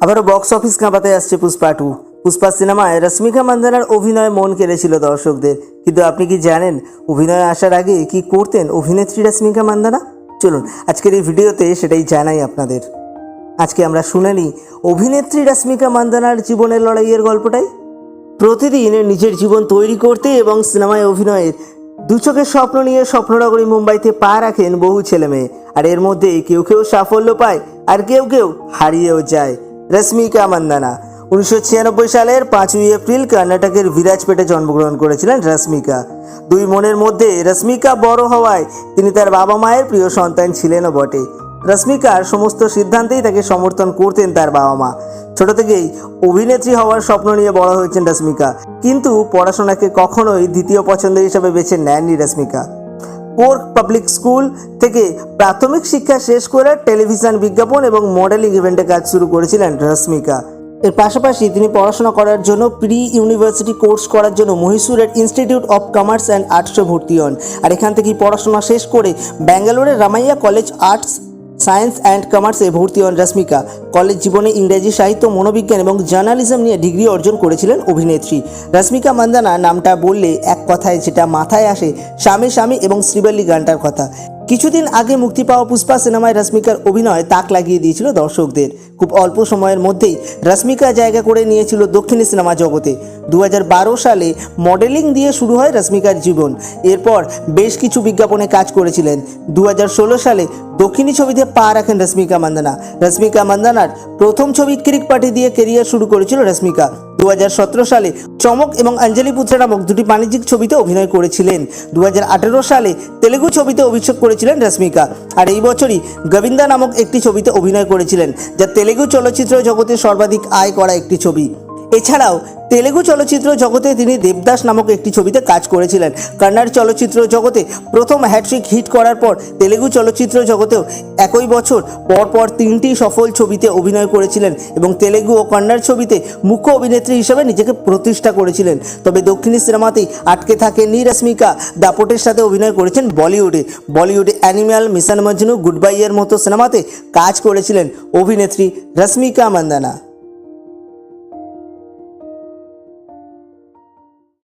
আবারও box office কাঁপাতে আসছে Pushpa two. Pushpa সিনেমায় রশ্মিকা মান্দানার অভিনয় মন কেড়েছিল দর্শকদের। কিন্তু আপনি কি জানেন অভিনয়ে আসার আগে কি করতেন অভিনেত্রী রশ্মিকা মান্দানা? চলুন, আজকের এই ভিডিওতে সেটাই জানাই আপনাদের। আজকে আমরা শুনে নিই অভিনেত্রী রশ্মিকা মান্দানার জীবনের লড়াইয়ের গল্পটাই। প্রতিদিন নিজের জীবন তৈরি করতে এবং সিনেমায় অভিনয়ের দু চোখের স্বপ্ন নিয়ে স্বপ্ননগরী মুম্বাইতে পা রাখেন বহু ছেলে মেয়ে আর এর মধ্যে কেউ কেউ সাফল্য পায় আর কেউ কেউ হারিয়েও যায়। রশ্মিকা মান্দানা। উনিশশো সালের পাঁচই এপ্রিল কর্ণাটকের বিরাজপেটে জন্মগ্রহণ করেছিলেন রশ্মিকা দুই মনের মধ্যে রশ্মিকা বড় হওয়ায় তিনি তার বাবা মায়ের প্রিয় সন্তান ছিলেনও বটে। রশ্মিকার সমস্ত সিদ্ধান্তেই তাকে সমর্থন করতেন তার বাবা মা। ছোট থেকেই অভিনেত্রী হওয়ার স্বপ্ন নিয়ে বড় হয়েছেন রশ্মিকা কিন্তু পড়াশোনাকে কখনোই দ্বিতীয় পছন্দ হিসেবে বেছে নেননি রশ্মিকা কোর্ক পাবলিক স্কুল থেকে প্রাথমিক শিক্ষা শেষ করে টেলিভিশন বিজ্ঞাপন এবং মডেলিং ইভেন্টে কাজ শুরু করেছিলেন রশ্মিকা। এর পাশাপাশি তিনি পড়াশোনা করার জন্য প্রি ইউনিভার্সিটি কোর্স করার জন্য মহীশূরের ইনস্টিটিউট অফ কমার্স অ্যান্ড আর্টসে ভর্তি হন। আর এখান থেকেই পড়াশোনা শেষ করে ব্যাঙ্গালোরের Ramaiah college arts science and কমার্সে ভর্তি হন রশ্মিকা। কলেজ জীবনে ইংরেজি সাহিত্য, মনোবিজ্ঞান এবং জার্নালিজম নিয়ে ডিগ্রি অর্জন করেছিলেন অভিনেত্রী। রশ্মিকা মান্দানা নামটা বললে এক কথায় যেটা মাথায় আসে, স্বামী স্বামী এবং শ্রীবল্লী গানটার কথা। কিছুদিন আগে মুক্তি পাওয়া পুষ্পা সিনেমায় রশ্মিকার অভিনয় তাক লাগিয়ে দিয়েছিল দর্শকদের। খুব অল্প সময়ের মধ্যেই রশ্মিকা জায়গা করে নিয়েছিল দক্ষিণী সিনেমা জগতে। দু হাজার বারো সালে মডেলিং দিয়ে শুরু হয় রশ্মিকার জীবন। এরপর বেশ কিছু বিজ্ঞাপনে কাজ করেছিলেন। দু হাজার ষোলো সালে দক্ষিণী ছবিতে পা রাখেন রশ্মিকা মান্দানা। রশ্মিকা মান্দানার প্রথম ছবি ক্রিক পার্টি দিয়ে কেরিয়ার শুরু করেছিল রশ্মিকা। দু হাজার সতেরো সালে চমক এবং অঞ্জলি পুত্রা নামক দুটি বাণিজ্যিক ছবিতে অভিনয় করেছিলেন। দু হাজার আঠেরো সালে তেলেগু ছবিতে অভিষেক করেছিলেন রশ্মিকা। আর এই বছরই গোবিন্দা নামক একটি ছবিতে অভিনয় করেছিলেন, যা তেলেগু চলচ্চিত্র জগতে সর্বাধিক আয় করা একটি ছবি। এছাড়াও তেলেগু চলচ্চিত্র জগতে তিনি দেবদাস নামক একটি ছবিতে কাজ করেছিলেন। কন্নড় চলচ্চিত্র জগতে প্রথম হ্যাট্রিক হিট করার পর তেলেগু চলচ্চিত্র জগতেও একই বছর পরপর তিনটি সফল ছবিতে অভিনয় করেছিলেন এবং তেলেগু ও কন্নড় ছবিতে মুখ্য অভিনেত্রী হিসেবে নিজেকে প্রতিষ্ঠা করেছিলেন। তবে দক্ষিণী সিনেমাতেই আটকে থাকেননি রশ্মিকা। দাপটের সাথে অভিনয় করেছেন বলিউডে। বলিউডে অ্যানিম্যাল মিশন মজনু গুড বাইয়ের মতো সিনেমাতে কাজ করেছিলেন অভিনেত্রী রশ্মিকা মান্দানা।